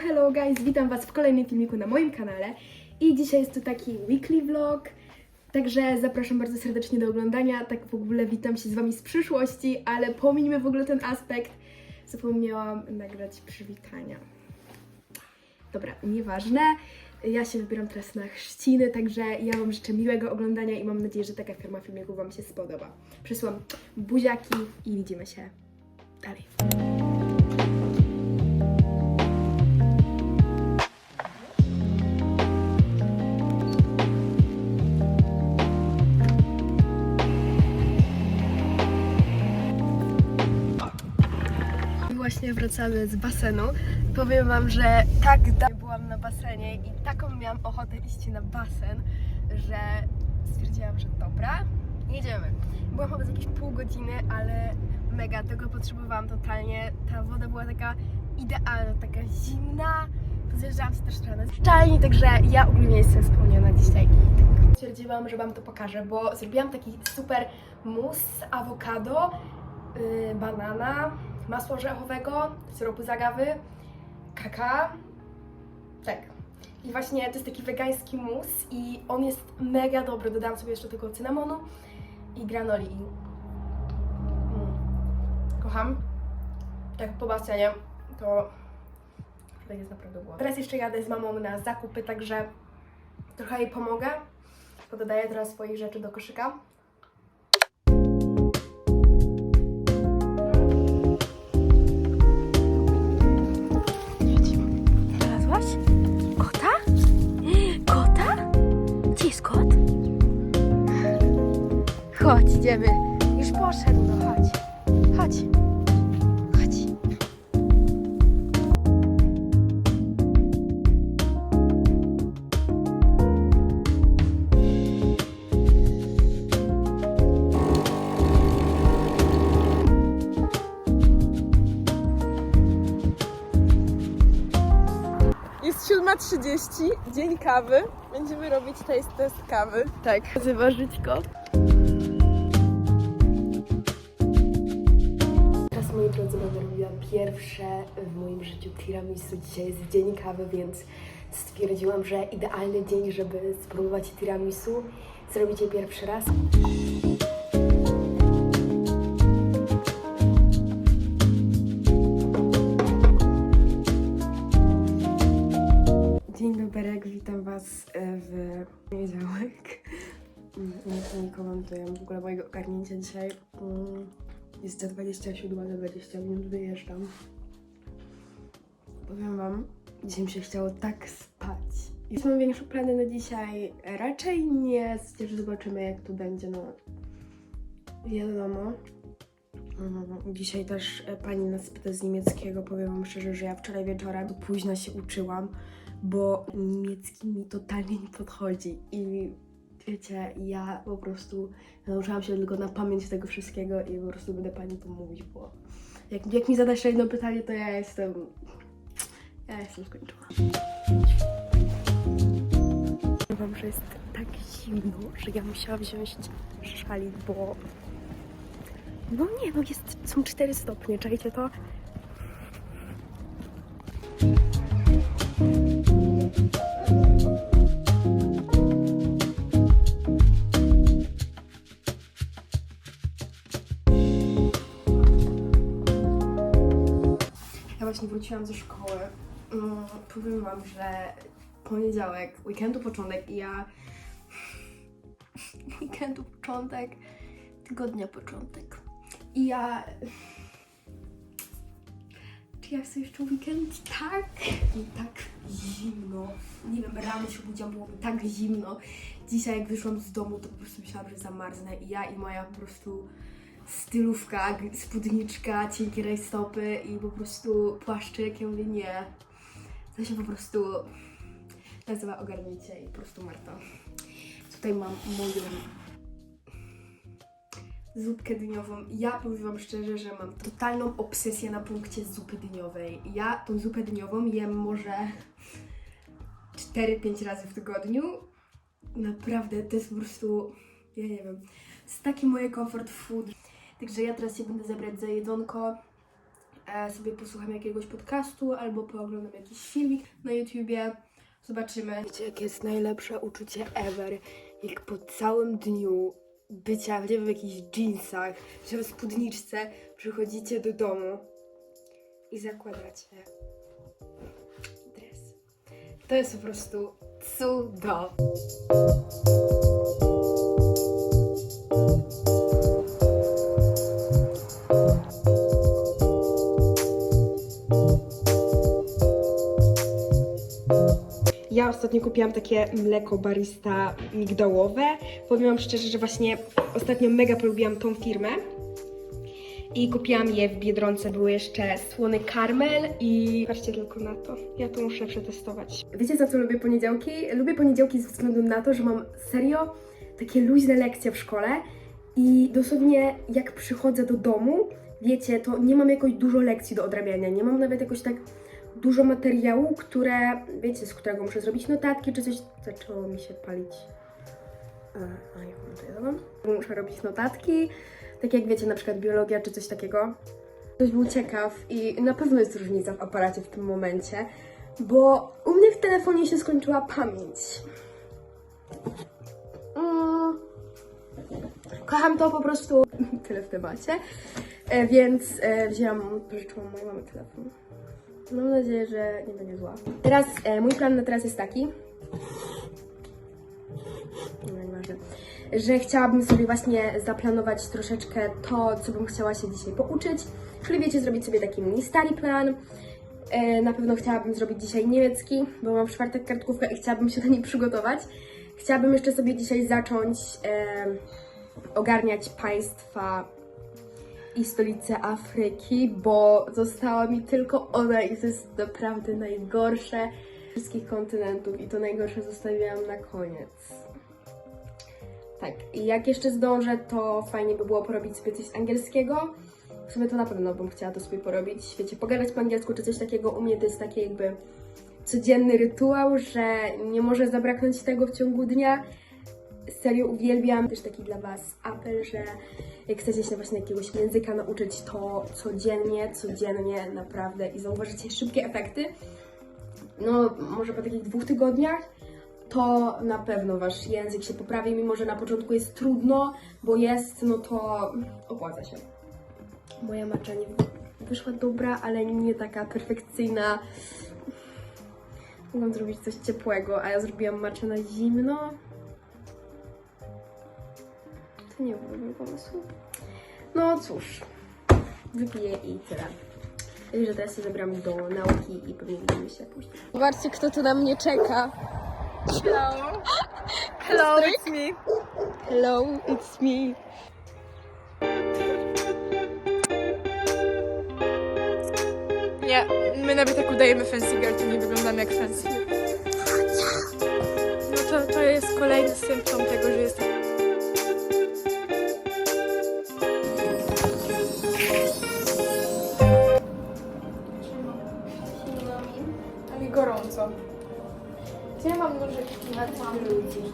Hello, guys, witam was w kolejnym filmiku na moim kanale i dzisiaj jest to taki weekly vlog, także zapraszam bardzo serdecznie do oglądania, tak w ogóle witam się z wami z przyszłości, ale pomińmy w ogóle ten aspekt, zapomniałam nagrać przywitania. Dobra, nieważne, ja się wybieram teraz na chrzciny, także ja wam życzę miłego oglądania i mam nadzieję, że taka forma filmików wam się spodoba. Przysłam buziaki i widzimy się dalej. Wracamy z basenu. Powiem Wam, że tak dawno byłam na basenie i taką miałam ochotę iść na basen, że stwierdziłam, że dobra, jedziemy. Byłam chyba z jakieś pół godziny, ale mega tego potrzebowałam totalnie. Ta woda była taka idealna, taka zimna. Zjeżdżałam się też trochę na także ja ogólnie jestem spełniona dzisiaj. Stwierdziłam, że Wam to pokażę, bo zrobiłam taki super mus awokado, yy, banana, masła orzechowego, syropu z agawy, kaka. Tak. I właśnie to jest taki wegański mus i on jest mega dobry. Dodałam sobie jeszcze tego cynamonu i granoli. Mm. Kocham. Tak po basenie to tutaj jest naprawdę było. Teraz jeszcze jadę z mamą na zakupy, także trochę jej pomogę. Pododaję teraz swoich rzeczy do koszyka. Chodź, idziemy. Już poszedł, no chodź. Chodź. Chodź. Jest 7.30, dzień kawy. Będziemy robić taste test kawy. Tak, zaważyćko. Teraz, pierwsze w moim życiu tiramisu. Dzisiaj jest dzień kawy, więc stwierdziłam, że idealny dzień, żeby spróbować tiramisu. Zrobicie pierwszy raz. Dzień dobry, witam Was e, w poniedziałek. Mm, Nic nie komentuję w ogóle mojego ogarnięcia dzisiaj. Jest za 27, za 20 minut wyjeżdżam. Powiem Wam, dzisiaj mi się chciało tak spać. Już mam większe plany na dzisiaj. Raczej nie, chociaż zobaczymy jak to będzie, no wiadomo. Mm, Dzisiaj też e, pani nas pyta z niemieckiego. Powiem Wam szczerze, że ja wczoraj wieczorem do późna się uczyłam, bo niemiecki mi totalnie nie podchodzi. I wiecie, ja po prostu nauczyłam się tylko na pamięć tego wszystkiego i po prostu będę pani to mówić, bo jak, jak mi zadasz jedno pytanie, to ja jestem. Ja jestem skończona. Wam, że jest tak zimno, że ja musiałam wziąć szalik, bo no nie, no jest, są 4 stopnie, czajcie to? Właśnie wróciłam ze szkoły. Mm, powiem wam, że poniedziałek, weekendu początek i ja... Weekendu początek, tygodnia początek. I ja... Czy ja chcę jeszcze weekend? Tak! I tak zimno. Nie wiem, rano się obudziłam, było mi tak zimno. Dzisiaj jak wyszłam z domu, to po prostu myślałam, że zamarznę. I ja i moja po prostu stylówka, spódniczka, cienkie rajstopy i po prostu płaszczyk. Ja mówię, nie. To się po prostu nazywa ogarnięcie i po prostu Marta. Tutaj mam moją zupkę dyniową. Ja powiem Wam szczerze, że mam totalną obsesję na punkcie zupy dyniowej. Ja tą zupę dyniową jem może 4-5 razy w tygodniu. Naprawdę, to jest po prostu, ja nie wiem, to jest taki moje comfort food. Także ja teraz się będę zabrać za jedzonko, sobie posłucham jakiegoś podcastu albo pooglądam jakiś filmik na YouTubie. Zobaczymy. Wiecie, jakie jest najlepsze uczucie ever, jak po całym dniu bycia w jakichś jeansach czy w spódniczce przychodzicie do domu i zakładacie dres. To jest po prostu cudo. Ja ostatnio kupiłam takie mleko barista migdałowe. Powiem Wam szczerze, że właśnie ostatnio mega polubiłam tą firmę. I kupiłam je w Biedronce. Były jeszcze słony karmel i patrzcie tylko na to. Ja to muszę przetestować. Wiecie za co lubię poniedziałki? Lubię poniedziałki ze względu na to, że mam serio takie luźne lekcje w szkole i dosłownie jak przychodzę do domu, wiecie, to nie mam jakoś dużo lekcji do odrabiania. Nie mam nawet jakoś tak dużo materiału, które, wiecie, z którego muszę zrobić notatki czy coś. Zaczęło mi się palić. A, a to jadłam? Muszę robić notatki, tak jak wiecie, na przykład biologia czy coś takiego. Ktoś był ciekaw i na pewno jest różnica w aparacie w tym momencie, bo u mnie w telefonie się skończyła pamięć. Mm. Kocham to po prostu. Tyle w temacie. E, więc e, wzięłam, pożyczyłam mojej mamy telefon. Mam nadzieję, że nie będzie zła. Teraz e, mój plan na teraz jest taki. No nieważne. Że chciałabym sobie właśnie zaplanować troszeczkę to, co bym chciała się dzisiaj pouczyć. Czyli wiecie, zrobić sobie taki mini study plan. E, na pewno chciałabym zrobić dzisiaj niemiecki, bo mam w czwartek kartkówkę i chciałabym się do niej przygotować. Chciałabym jeszcze sobie dzisiaj zacząć e, ogarniać państwa i stolicę Afryki, bo została mi tylko ona i to jest naprawdę najgorsze wszystkich kontynentów i to najgorsze zostawiłam na koniec. Tak, i jak jeszcze zdążę, to fajnie by było porobić sobie coś z angielskiego. W sumie to na pewno bym chciała to sobie porobić. Wiecie, pogadać po angielsku czy coś takiego u mnie to jest taki jakby codzienny rytuał, że nie może zabraknąć tego w ciągu dnia. Serio uwielbiam. Też taki dla Was apel, że jak chcecie się właśnie jakiegoś języka nauczyć, to codziennie, codziennie naprawdę i zauważycie szybkie efekty. No, może po takich dwóch tygodniach, to na pewno Wasz język się poprawi, mimo że na początku jest trudno, bo jest, no to opłaca się. Moja macza nie wyszła dobra, ale nie taka perfekcyjna. Mogłam zrobić coś ciepłego, a ja zrobiłam maczę na zimno. To nie był mój pomysł. No cóż, wypiję i tyle. Wiem, że teraz się zabieram do nauki i pewnie widzimy się później. Zobaczcie, kto tu na mnie czeka. Hello. Hello, it's me. Hello, it's me. Nie, my nawet jak udajemy fancy girl, to nie wyglądamy jak fancy. No to, to jest kolejny symptom tego, że jestem... gorąco. Gdzie mam nożyczki na ludzi?